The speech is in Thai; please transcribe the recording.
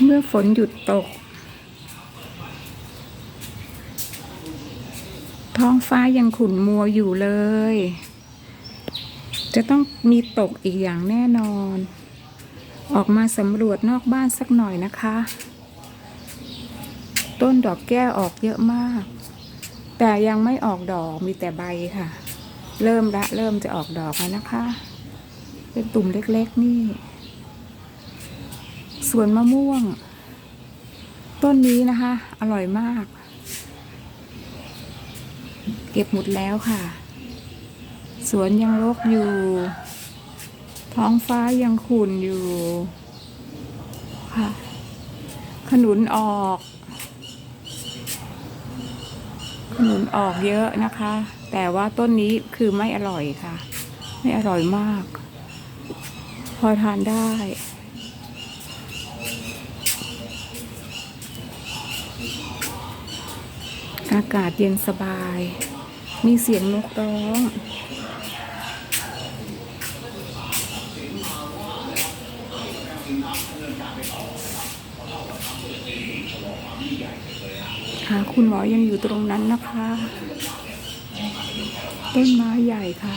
เมื่อฝนหยุดตก ท้องฟ้ายังขุ่นมัวอยู่เลย จะต้องมีตกอีกอย่างแน่นอน ออกมาสำรวจนอกบ้านสักหน่อยนะคะ ต้นดอกแก้วออกเยอะมาก แต่ยังไม่ออกดอกมีแต่ใบค่ะ เริ่มละเริ่มจะออกดอกแล้วนะคะ เป็นตุ่มเล็กๆนี่ สวนมะม่วง ต้นนี้นะคะ อร่อยมาก เก็บหมดแล้วค่ะ สวนยังรกอยู่ ท้องฟ้ายังขุ่นอยู่ค่ะ ขนุนออก ขนุนออกเยอะนะคะ แต่ว่าต้นนี้คือไม่อร่อยค่ะ ไม่อร่อยมาก พอทานได้ อากาศเย็นสบาย มีเสียงนกร้องค่ะคุณหมอยังอยู่ตรงนั้นนะคะ ต้นไม้ใหญ่ค่ะ